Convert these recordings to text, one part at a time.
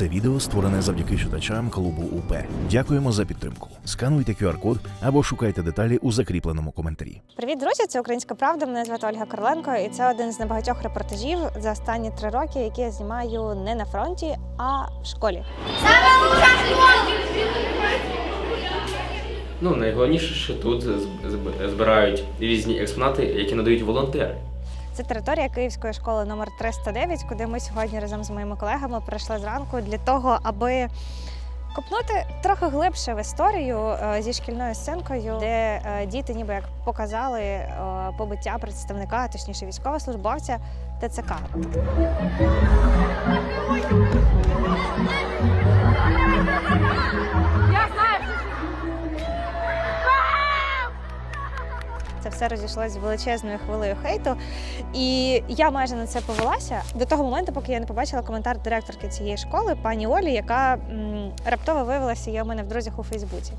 Це відео створене завдяки читачам клубу УП. Дякуємо за підтримку. Скануйте QR-код або шукайте деталі у закріпленому коментарі. Привіт, друзі! Це Українська Правда. Мене звати Ольга Короленко, і це один з небагатьох репортажів за останні три роки, які я знімаю не на фронті, а в школі. Ну, найголовніше, що тут зб- зб- збирають різні експонати, які надають волонтери. Це територія Київської школи номер 309, куди ми сьогодні разом з моїми колегами прийшли зранку для того, аби копнути трохи глибше в історію е, зі шкільною сценкою, де е, діти ніби як показали е, побиття представника, точніше військовослужбовця ТЦК. Все розійшлося з величезною хвилею хейту. І я майже на це повелася до того моменту, поки я не побачила коментар директорки цієї школи, пані Олі, яка раптово виявилася є у мене в друзях у Фейсбуці.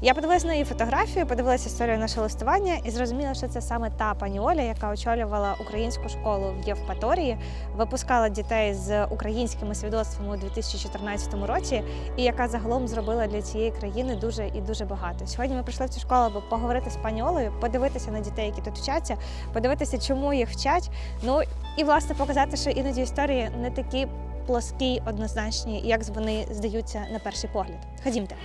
Я подивилася на її фотографію, подивилася історію нашого листування і зрозуміла, що це саме та пані Оля, яка очолювала українську школу в Євпаторії, випускала дітей з українськими свідоцтвами у 2014 році, і яка загалом зробила для цієї країни дуже і дуже багато. Сьогодні ми прийшли в цю школу, аби поговорити з пані Олею, подивитися на дітей, які тут вчаться, подивитися, чому їх вчать. Ну і власне показати, що іноді історії не такі плоскі, й однозначні, як вони здаються на перший погляд. Ходімте.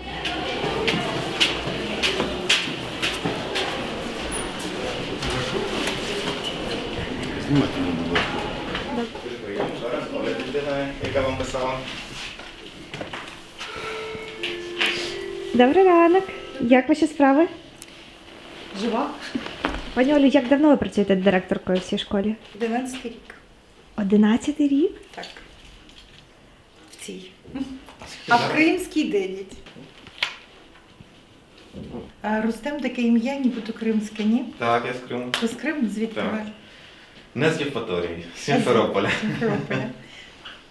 Будь ласка. Яка вам писала. Добрий ранок. Як ваші справи? Жива? Пані Олю, як давно ви працюєте директоркою в цій школі? 11 рік. Одинадцятий рік. Так. Цій. А в Кримській 9. А Рустем таке ім'я, нібито кримське, ні? Так, я з Криму. Ви з Криму звідки Так. ви? Не з Євпаторії, з Сімферополя. З Сімферополя.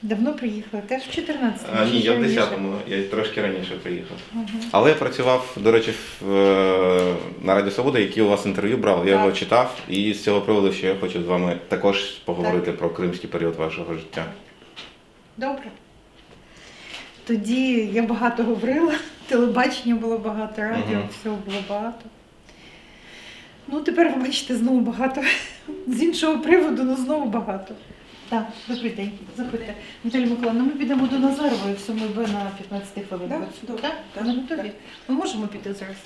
Давно приїхали? Теж в 14-му? А, ні, чи я в раніше? 10-му, я трошки раніше приїхав. Мгм. Але я працював, до речі, в, е, на Радіо Свобода, який у вас інтерв'ю брав. Я Так. його читав, і з цього приводу ще я хочу з вами також поговорити про кримський період вашого життя. Добре. Тоді я багато говорила, телебачення було багато, радіо, Мгм. всього було багато. Ну, тепер ви бачите знову багато. З іншого приводу, ну знову багато. Так, добрий день, заходьте. Наталя Миколаївна, ми підемо до Назарової в 7 Б на 15 хвилин. Так? так, Ми готові? так. Ми можемо піти зараз.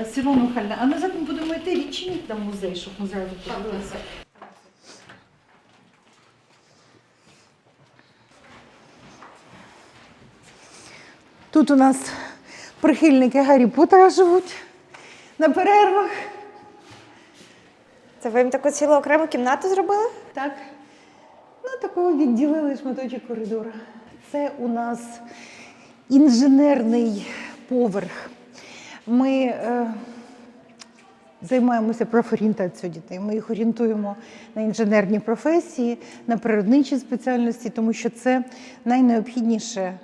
Е, Світлана Михайлівна, а назад ми будемо йти, відчиніть там музей, щоб ми зразу подивилися. Тут у нас прихильники Гаррі Поттера живуть на перервах. Це ви їм таку цілу окрему кімнату зробили? Так. Ну, такого відділили шматочок коридора. Це у нас інженерний поверх. Ми е, займаємося профорієнтацією дітей. Ми їх орієнтуємо на інженерні професії, на природничі спеціальності, тому що це найнеобхідніше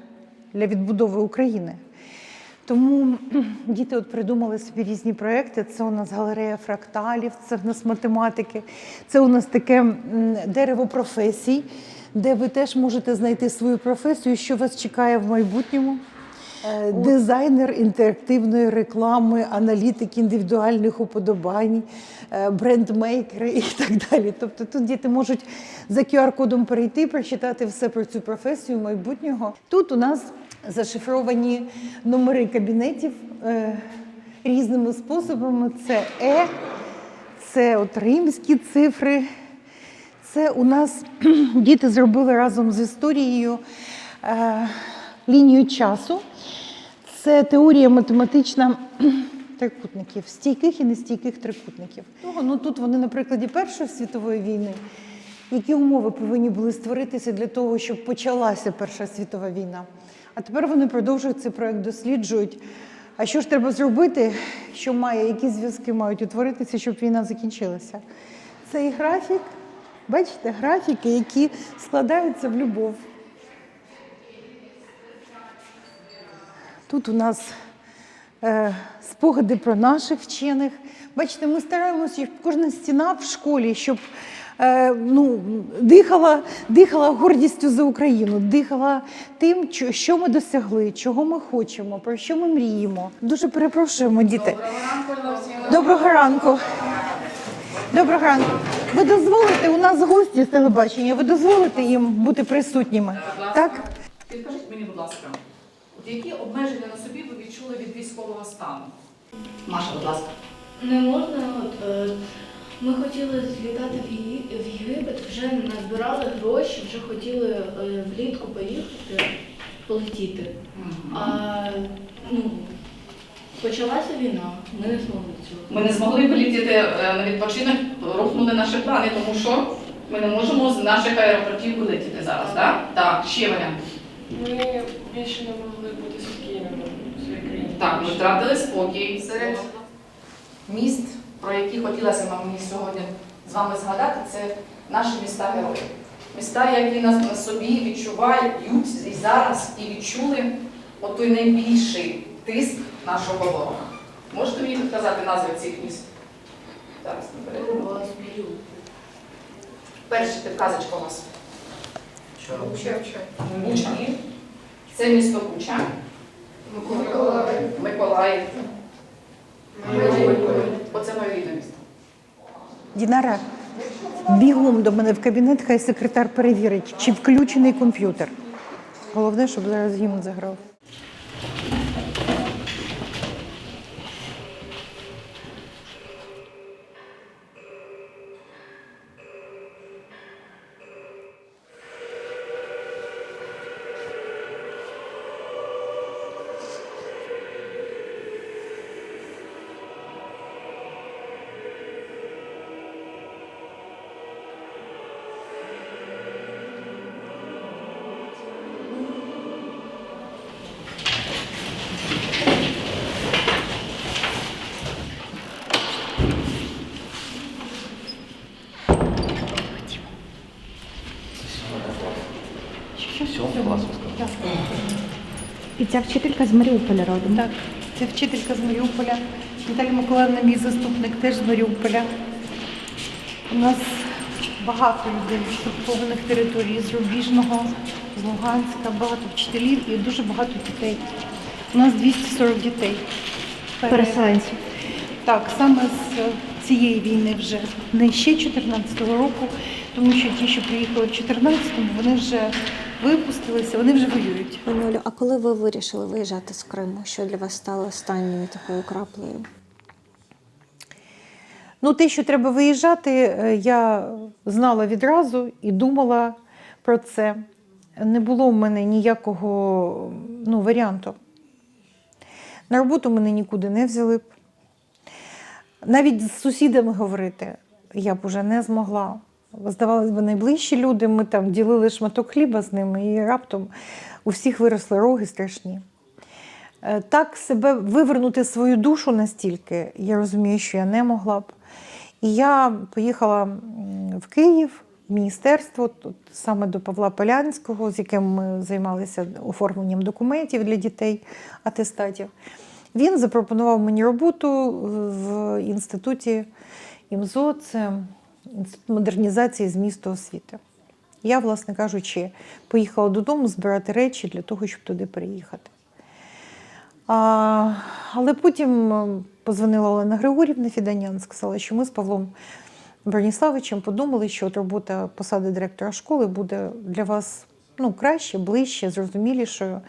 для відбудови України. Тому діти от придумали собі різні проекти. Це у нас галерея фракталів, це в нас математики, це у нас таке дерево професій, де ви теж можете знайти свою професію, що вас чекає в майбутньому. Е, Дизайнер інтерактивної реклами, аналітик індивідуальних уподобань, е, брендмейкери і так далі. Тобто тут діти можуть за QR-кодом перейти, прочитати все про цю професію майбутнього. Тут у нас зашифровані номери кабінетів е, різними способами. Це Е, це от римські цифри. Це у нас діти зробили разом з історією е, лінію часу. Це теорія математична трикутників, стійких і нестійких трикутників. Ну, тут вони на прикладі Першої світової війни. Які умови повинні були створитися для того, щоб почалася Перша світова війна? А тепер вони продовжують цей проект, досліджують. А що ж треба зробити, що має, які зв'язки мають утворитися, щоб війна закінчилася? Цей графік, бачите, графіки, які складаються в любов. Тут у нас е, спогади про наших вчених. Бачите, ми стараємося, щоб кожна стіна в школі, щоб ну, дихала, дихала гордістю за Україну, дихала тим, що ми досягли, чого ми хочемо, про що ми мріємо. Дуже перепрошуємо, діти. Доброго ранку. Доброго ранку. Ви дозволите, у нас гості з телебачення, ви дозволите їм бути присутніми? Так? Підкажіть мені, будь ласка, от які обмеження на собі ви відчули від військового стану? Маша, будь ласка. Не можна, от, е, ми хотіли злітати в Єгипет, вже назбирали гроші, вже хотіли е, влітку поїхати, полетіти. А ну, почалася війна, ми не змогли цього. Ми не змогли полетіти е, на відпочинок, рухнули наші плани, тому що ми не можемо з наших аеропортів вилетіти зараз, так? Так, ще варіант. Ми більше не могли бути спокійними в своїй країні. Так, ми втратили спокій. Серед міст, про які хотілося б мені сьогодні з вами згадати, це наші міста герої. Міста, які нас на собі відчувають і зараз, і відчули от той найбільший тиск нашого ворога. Можете мені підказати назви цих міст? Зараз не перейдемо. Перша підказочка у вас. Буча. Це місто Буча. Миколаїв. Миколаїв. Оце моє рідне. Дінара, бігом до мене в кабінет, хай секретар перевірить, чи включений комп'ютер. Головне, щоб зараз гімн заграв. І ця вчителька з Маріуполя родом. Так, це вчителька з Маріуполя. Наталя Миколаївна, мій заступник, теж з Маріуполя. У нас багато людей з окупованих територій, з Рубіжного, з Луганська, багато вчителів і дуже багато дітей. У нас 240 дітей. Переселенці. Так, саме з цієї війни вже не ще 14-го року, тому що ті, що приїхали в 14-му, вони вже випустилися, вони вже воюють. Пані Олю, а коли ви вирішили виїжджати з Криму? Що для вас стало останньою такою краплею? Ну, те, що треба виїжджати, е, я знала відразу і думала про це. Не було в мене ніякого ну, варіанту. На роботу мене нікуди не взяли б. Навіть з сусідами говорити я б уже не змогла. Здавалось би, найближчі люди, ми там ділили шматок хліба з ними, і раптом у всіх виросли роги страшні. Е, Так себе вивернути свою душу настільки, я розумію, що я не могла б. І я поїхала в Київ, в міністерство, тут саме до Павла Полянського, з яким ми займалися оформленням документів для дітей, атестатів. Він запропонував мені роботу в інституті ІМЗО, це модернізації змісту освіти. Я, власне кажучи, поїхала додому збирати речі для того, щоб туди переїхати. А, але потім позвонила Олена Григорівна Фіданян, сказала, що ми з Павлом Броніславичем подумали, що от робота посади директора школи буде для вас ну, краще, ближче, зрозумілішою.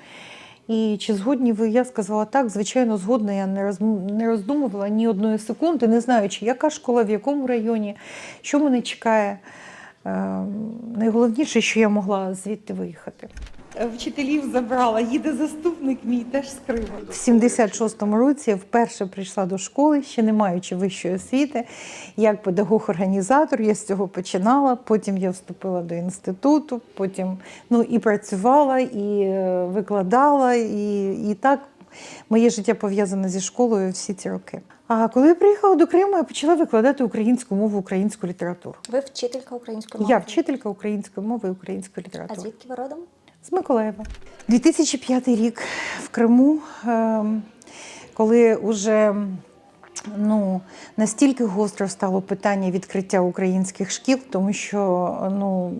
І чи згодні ви? Я сказала так, звичайно, згодна. Я не роз- не роздумувала ні одної секунди, не знаючи, яка школа, в якому районі, що мене чекає. Е, Найголовніше, що я могла звідти виїхати. Вчителів забрала, їде заступник мій теж з Криму. В 76-му році я вперше прийшла до школи, ще не маючи вищої освіти, як педагог-організатор. Я з цього починала. Потім я вступила до інституту, потім ну, і працювала, і е, викладала, і, і так моє життя пов'язане зі школою всі ці роки. А коли я приїхала до Криму, я почала викладати українську мову, українську літературу. Ви вчителька української мови? Я вчителька української мови і української А звідки ви родом? З Миколаєва. 2005 рік в Криму, ем, коли вже ну, настільки гостро стало питання відкриття українських шкіл, тому що ну,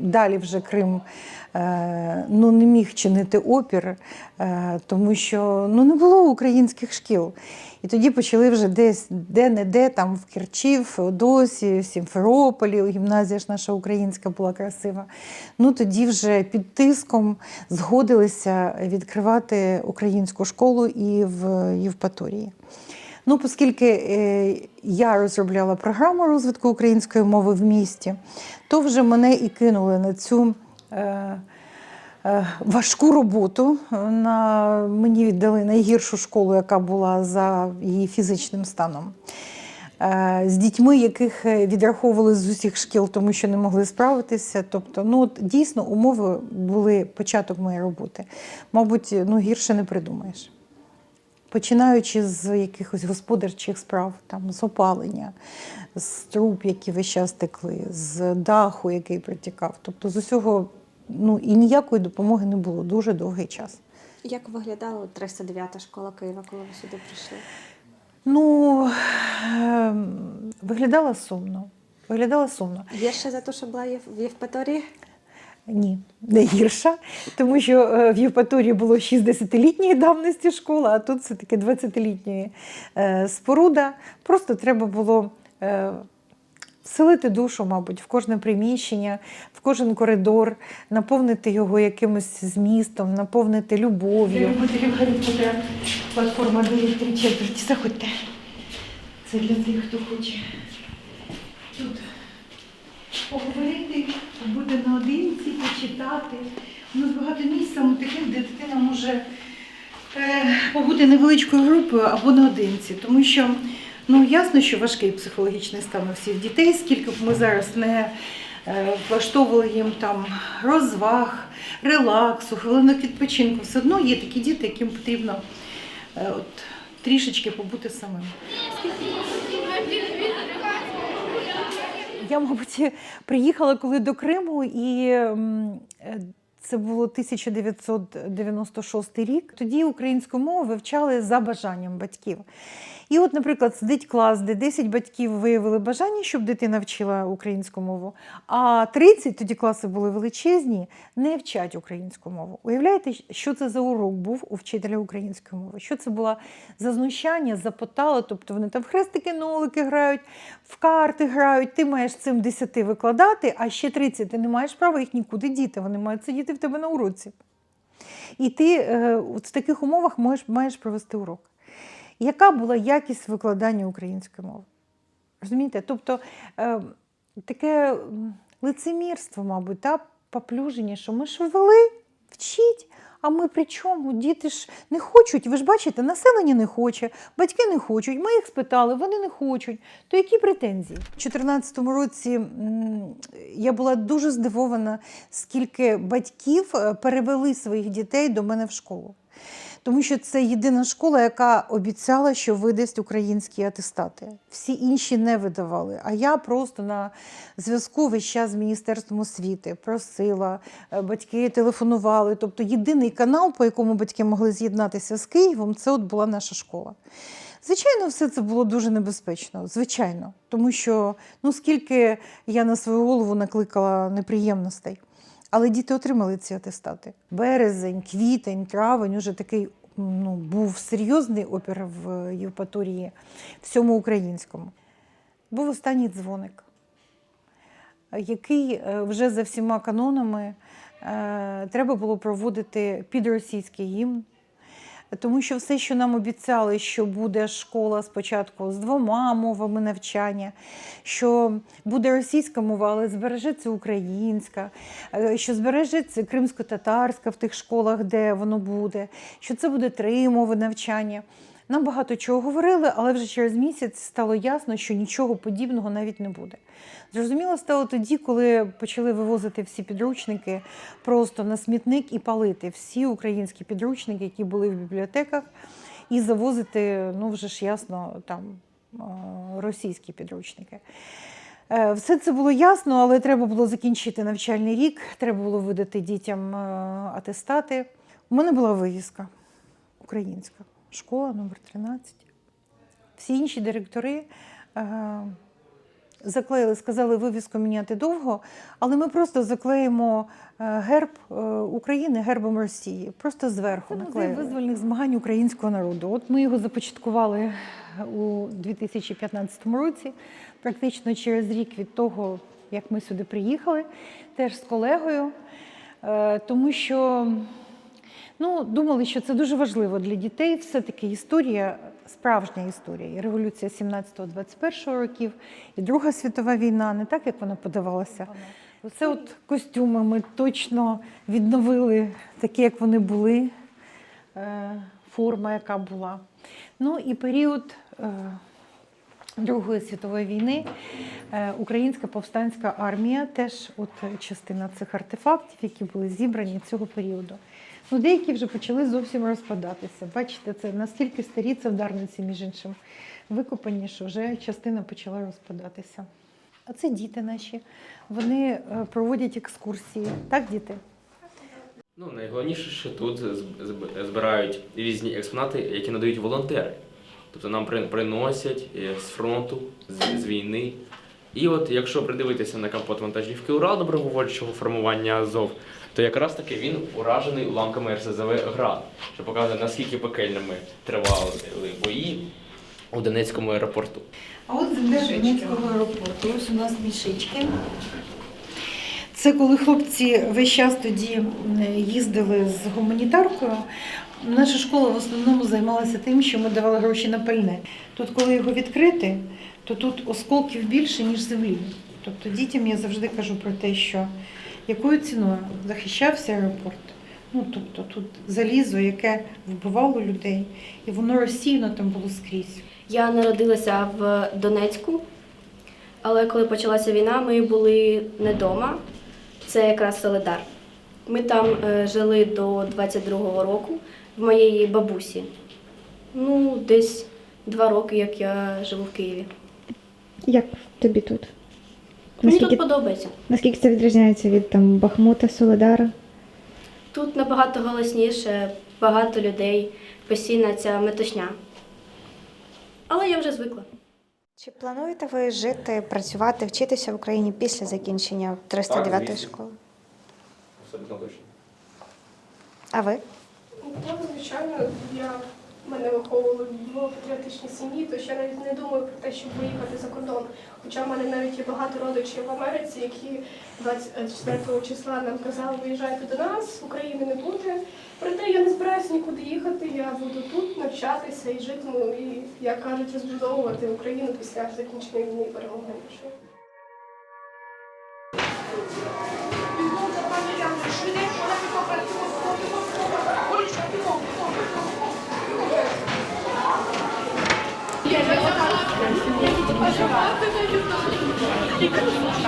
далі вже Крим е, ну, не міг чинити опір, е, тому що ну, не було українських шкіл. І тоді почали вже десь де-не-де, там в Керчі, в Феодосії, в Сімферополі, гімназія ж наша українська була красива. Ну тоді вже під тиском згодилися відкривати українську школу і в Євпаторії. Ну, оскільки е, я розробляла програму розвитку української мови в місті, то вже мене і кинули на цю е, е, важку роботу. На, мені віддали найгіршу школу, яка була за її фізичним станом. З дітьми, яких відраховували з усіх шкіл, тому що не могли справитися. Тобто, ну дійсно умови були початок моєї роботи. Мабуть, ну гірше не придумаєш починаючи з якихось господарчих справ, там, з опалення, з труб, які весь час текли, з даху, який притікав. Тобто з усього ну, і ніякої допомоги не було дуже довгий час. Як виглядала 309 школа Києва, коли ви сюди прийшли? Ну, ем, виглядала сумно. Виглядала сумно. Гірше за те, що була в Євпаторії? Ні, не гірша, тому що е, в Євпаторії було 60-літньої давності школа, а тут все-таки 20-літньої е, споруда. Просто треба було е, вселити душу, мабуть, в кожне приміщення, в кожен коридор, наповнити його якимось змістом, наповнити любов'ю. Платформа 9 3 четверті. Заходьте. Це для тих, хто хоче тут поговорити, побути наодинці, почитати. У нас багато місць саме таких, де дитина може е, побути невеличкою групою або наодинці. Тому що ну, ясно, що важкий психологічний стан у всіх дітей, скільки б ми зараз не е, влаштовували їм там розваг, релаксу, хвилинок відпочинку, все одно є такі діти, яким потрібно е, от, трішечки побути самим. Я, мабуть, приїхала коли до Криму, і е, це було 1996 рік. Тоді українську мову вивчали за бажанням батьків. І от, наприклад, сидить клас, де 10 батьків виявили бажання, щоб дитина вчила українську мову, а 30, тоді класи були величезні, не вчать українську мову. Уявляєте, що це за урок був у вчителя української мови? Що це була за знущання, за потало? Тобто вони там в хрестики нолики грають, в карти грають, ти маєш цим 10 викладати, а ще 30 ти не маєш права їх нікуди діти, вони мають сидіти в тебе на уроці. І ти е, в таких умовах маєш, маєш провести урок. Яка була якість викладання української мови? Розумієте? Тобто е, таке лицемірство, мабуть, та поплюження, що ми ж ввели, вчіть, а ми при чому? Діти ж не хочуть. Ви ж бачите, населення не хоче, батьки не хочуть. Ми їх спитали, вони не хочуть. То які претензії? У 2014 році я була дуже здивована, скільки батьків е, перевели своїх дітей до мене в школу. Тому що це єдина школа, яка обіцяла, що видасть українські атестати. Всі інші не видавали. А я просто на зв'язку весь час з Міністерством освіти просила, е, батьки телефонували. Тобто єдиний канал, по якому батьки могли з'єднатися з Києвом, це от була наша школа. Звичайно, все це було дуже небезпечно, звичайно, тому що ну скільки я на свою голову накликала неприємностей. Але діти отримали ці атестати. Березень, квітень, травень уже такий ну, був серйозний опір в Євпаторії, всьому українському. Був останній дзвоник, який е, вже за всіма канонами е, треба було проводити під російський гімн. Тому що все, що нам обіцяли, що буде школа спочатку з двома мовами навчання, що буде російська мова, але збережеться українська, е, що збережеться кримсько-татарська в тих школах, де воно буде, що це буде три мови навчання. Нам багато чого говорили, але вже через місяць стало ясно, що нічого подібного навіть не буде. Зрозуміло стало тоді, коли почали вивозити всі підручники просто на смітник і палити всі українські підручники, які були в бібліотеках, і завозити, ну вже ж ясно, там російські підручники. Е, Все це було ясно, але треба було закінчити навчальний рік, треба було видати дітям е, атестати. У мене була вивіска українська, школа номер 13. Всі інші директори е, заклеїли, сказали вивіску міняти довго, але ми просто заклеїмо е, герб е, України гербом Росії, просто зверху наклеїли. визвольних змагань українського народу. От ми його започаткували у 2015 році, практично через рік від того, як ми сюди приїхали, теж з колегою, тому що Ну, думали, що це дуже важливо для дітей. Все-таки історія, справжня історія. І революція 17-21 років, і Друга світова війна, не так, як вона подавалася. Оце от костюми ми точно відновили такі, як вони були, е, форма, яка була. Ну і період е, Другої світової війни е, Українська повстанська армія теж от частина цих артефактів, які були зібрані цього періоду. Ну, деякі вже почали зовсім розпадатися. Бачите, це наскільки старі це вдарниці, між іншим, викопані, що вже частина почала розпадатися. А це діти наші. Вони е, проводять екскурсії. Так, діти? Ну, найголовніше, що тут зб- зб- збирають різні експонати, які надають волонтери. Тобто нам приносять е, з фронту, з, з війни. І от якщо придивитися на капот вантажівки Урал добровольчого формування Азов, то якраз таки він уражений уламками РСЗВ ГРАД, що показує, наскільки пекельними тривали бої у Донецькому аеропорту. А от земля Донецького аеропорту. Ось у нас мішечки. Це коли хлопці весь час тоді їздили з гуманітаркою. Наша школа в основному займалася тим, що ми давали гроші на пальне. Тут, коли його відкрити, то тут осколків більше, ніж землі. Тобто дітям я завжди кажу про те, що якою ціною захищався аеропорт. Ну, тобто тут залізо, яке вбивало людей, і воно розсіяно там було скрізь. Я народилася в Донецьку, але коли почалася війна, ми були не вдома. Це якраз Соледар. Ми там е, жили до 22-го року в моєї бабусі. Ну, десь два роки, як я живу в Києві. Як тобі тут? Мені тут подобається. наскільки це відрізняється від там Бахмута, Соледара? Тут набагато голосніше, багато людей, постійна ця метушня. Але я вже звикла. Чи плануєте ви жити, працювати, вчитися в Україні після закінчення 309 звісно. школи? Абсолютно точно. А ви? Ну, звичайно, я мене виховували в патріотичній сім'ї, то я навіть не думаю про те, щоб виїхати за кордон. Хоча в мене навіть є багато родичів в Америці, які 24 числа нам казали, виїжджайте до нас, України не буде. Проте я не збираюся нікуди їхати, я буду тут навчатися і житиму, і, як кажуть, розбудовувати Україну після закінчення війни і перемоги нашої. Добрий день! Добрий день! З якого ви класу? А я 8 Р. А що ви робите зазвичай в укритті,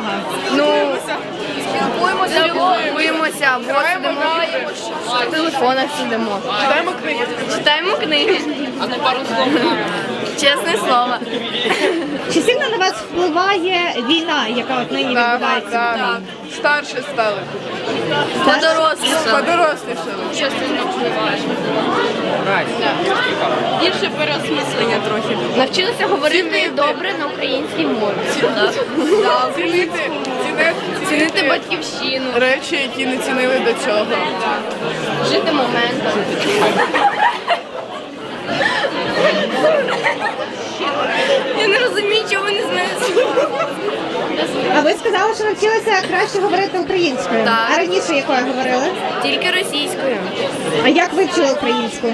тривога? Ну, спілкуємося, спілкуємося, або сидимо в телефонах сидимо. Читаємо книги. Читаємо книги. А не пару слов. Чесне слово. Чи сильно на вас впливає війна, яка от нині відбувається? в Україні? Старше стали. Подоросліше. Подорослішали. Більше переосмислення трохи. Навчилися говорити добре на українській мові. Цінити, батьківщину, речі, які не цінили до цього. жити моментом. Я не розумію, чого ви не знаєте. А ви сказали, що навчилися краще говорити українською. Так. А раніше якою говорили? Тільки російською. А як ви вчили українську?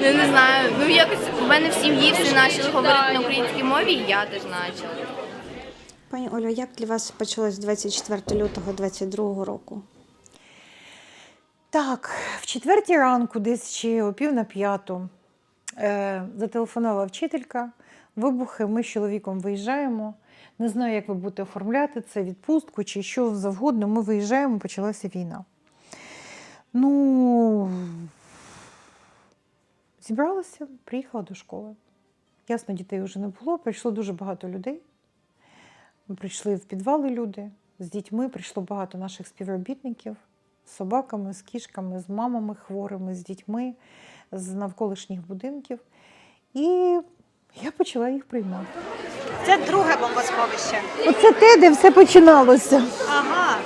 Я не знаю. Ну якось в мене в сім'ї всі почали говорити на українській мові, і я теж почала. Пані Олю, як для вас почалось 24 лютого 22 року? Так, в четвертій ранку, десь чи о пів на п'яту, зателефонувала вчителька. Вибухи, ми з чоловіком виїжджаємо. Не знаю, як ви будете оформляти це, відпустку чи що завгодно. Ми виїжджаємо, почалася війна. Ну, зібралася, приїхала до школи. Ясно, дітей вже не було. Прийшло дуже багато людей. Прийшли в підвали люди з дітьми, прийшло багато наших співробітників з собаками, з кішками, з мамами хворими, з дітьми з навколишніх будинків. І я почала їх приймати. Це друге бомбосховище. Оце те, де все починалося. Ага.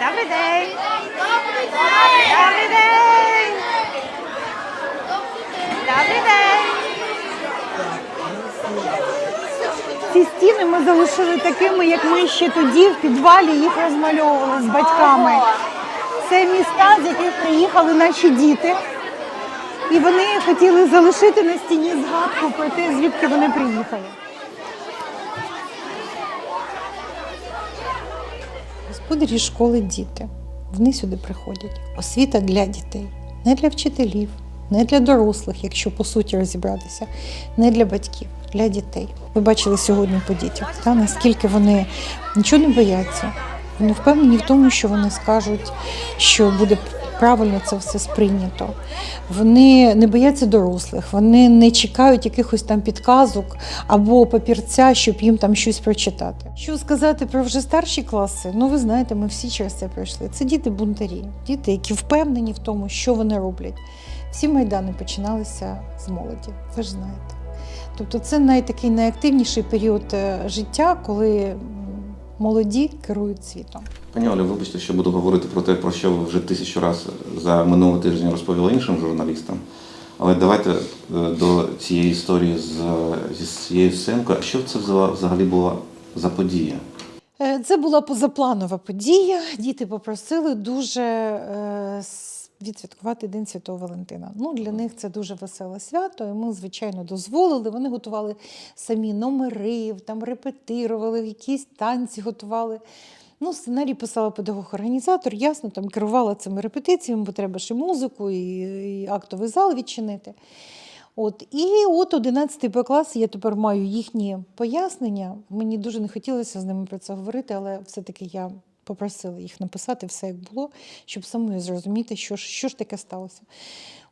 Добрий день. Добрий день. Добрий день. Добрий день. Ці стіни ми залишили такими, як ми ще тоді в підвалі їх розмальовували з батьками. Це міста, з яких приїхали наші діти. І вони хотіли залишити на стіні згадку про те, звідки вони приїхали. Господарі школи діти. Вони сюди приходять. Освіта для дітей, не для вчителів, не для дорослих, якщо по суті розібратися, не для батьків, для дітей. Ви бачили сьогодні по дітях, та, наскільки вони нічого не бояться. Вони впевнені в тому, що вони скажуть, що буде правильно це все сприйнято. Вони не бояться дорослих, вони не чекають якихось там підказок або папірця, щоб їм там щось прочитати. Що сказати про вже старші класи? Ну, ви знаєте, ми всі через це пройшли. Це діти бунтарі, діти, які впевнені в тому, що вони роблять. Всі майдани починалися з молоді, ви ж знаєте. Тобто це найтакий найактивніший період е, життя, коли молоді керують світом. Пані Олю, вибачте, що буду говорити про те, про що ви вже тисячу разів за минулий тиждень розповіли іншим журналістам. Але давайте е, до цієї історії з, зі цією сценкою. А що це взагалі була за подія? Е, Це була позапланова подія. Діти попросили дуже е, відсвяткувати День Святого Валентина. Ну, для них це дуже веселе свято, і ми, звичайно, дозволили. Вони готували самі номери, там репетирували, якісь танці готували. Ну, сценарій писала педагог-організатор, ясно, там керувала цими репетиціями, бо треба ще музику і, і актовий зал відчинити. От, і от 11 Б клас, я тепер маю їхні пояснення. Мені дуже не хотілося з ними про це говорити, але все-таки я попросила їх написати все, як було, щоб самою зрозуміти, що ж, що ж таке сталося.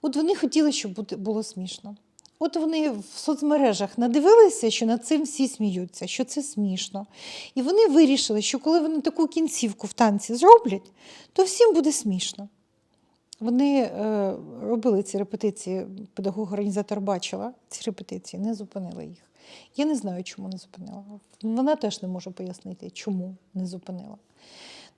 От вони хотіли, щоб було смішно. От вони в соцмережах надивилися, що над цим всі сміються, що це смішно. І вони вирішили, що коли вони таку кінцівку в танці зроблять, то всім буде смішно. Вони е, робили ці репетиції, педагог-організатор бачила ці репетиції, не зупинила їх. Я не знаю, чому не зупинила. Вона теж не може пояснити, чому не зупинила.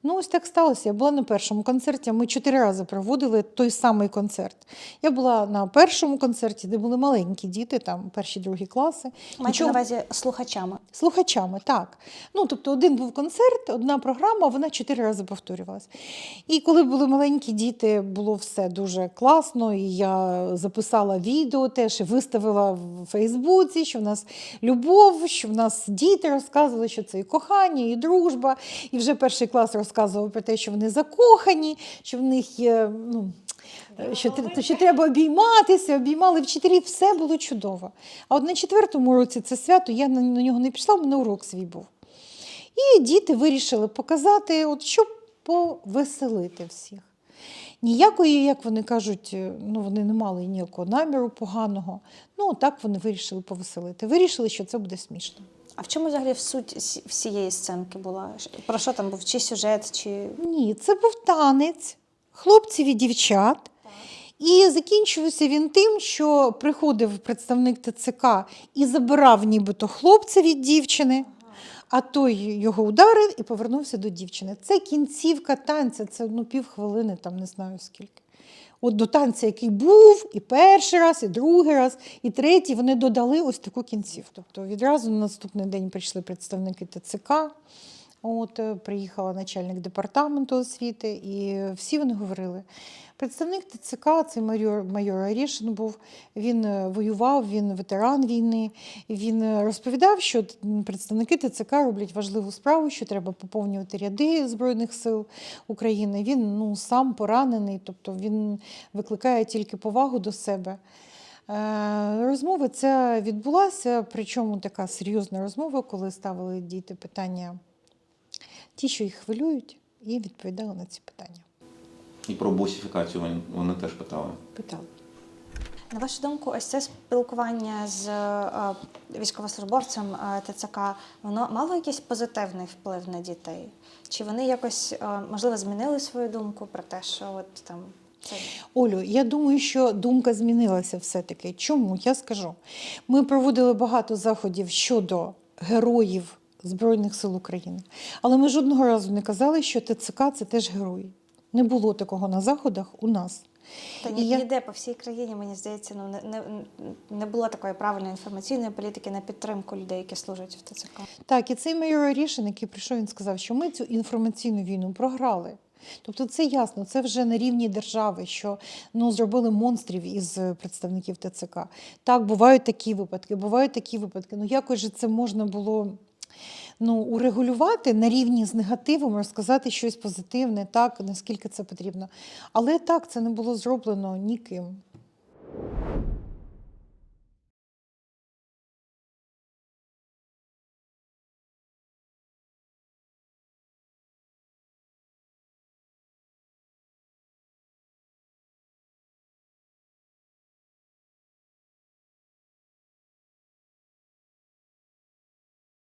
Ну, ось так сталося. Я була на першому концерті. Ми чотири рази проводили той самий концерт. Я була на першому концерті, де були маленькі діти, там перші, другі класи. Маєте Нічого- на увазі слухачами. Слухачами, так. Ну, тобто один був концерт, одна програма, вона чотири рази повторювалась. І коли були маленькі діти, було все дуже класно. І я записала відео теж і виставила в Фейсбуці, що в нас любов, що в нас діти розказували, що це і кохання, і дружба. І вже перший клас розказував про те, що вони закохані, що в них є. Ну, що, що треба обійматися, обіймали вчителі, все було чудово. А от на четвертому році це свято, я на, на нього не пішла, у мене урок свій був. І діти вирішили показати, от, щоб повеселити всіх. Ніякої, як вони кажуть, е, ну вони не мали ніякого наміру поганого. Ну, так вони вирішили повеселити. Вирішили, що це буде смішно. А в чому взагалі суть всієї сценки була? Про що там був? Чи сюжет, чи Ні, це був танець хлопців і дівчат. І закінчився він тим, що приходив представник ТЦК і забирав нібито хлопця від дівчини, а той його ударив і повернувся до дівчини. Це кінцівка танця, це ну, півхвилини, там не знаю скільки. От до танця, який був, і перший раз, і другий раз, і третій, вони додали ось таку кінцівку. Тобто відразу на наступний день прийшли представники ТЦК. От е, приїхала начальник департаменту освіти, і всі вони говорили. Представник ТЦК, це майор, майор Арішин був, він е, воював, він ветеран війни. Він е, розповідав, що представники ТЦК роблять важливу справу, що треба поповнювати ряди Збройних сил України. Він ну, сам поранений, тобто він викликає тільки повагу до себе. Розмова ця відбулася, причому така серйозна розмова, коли ставили діти питання, ті, що їх хвилюють, і відповідали на ці питання. І про бусифікацію вони, вони теж питали. Питали. На вашу думку, ось це спілкування з е, військовослужбовцем е, ТЦК, воно мало якийсь позитивний вплив на дітей? Чи вони якось е, можливо змінили свою думку про те, що от там це Олю, я думаю, що думка змінилася все-таки. Чому? Я скажу. Ми проводили багато заходів щодо героїв Збройних сил України, але ми жодного разу не казали, що ТЦК це теж герої. Не було такого на заходах у нас. Та ні, я- ніде по всій країні, мені здається, ну не, не, не було такої правильної інформаційної політики на підтримку людей, які служать в ТЦК. Так, і цей майор Рішин, який прийшов, він сказав, що ми цю інформаційну війну програли. Тобто це ясно, це вже на рівні держави, що ну, зробили монстрів із представників ТЦК. Так, бувають такі випадки, бувають такі випадки. Ну якось же це можна було ну, урегулювати на рівні з негативом, розказати щось позитивне, так, наскільки це потрібно. Але так, це не було зроблено ніким.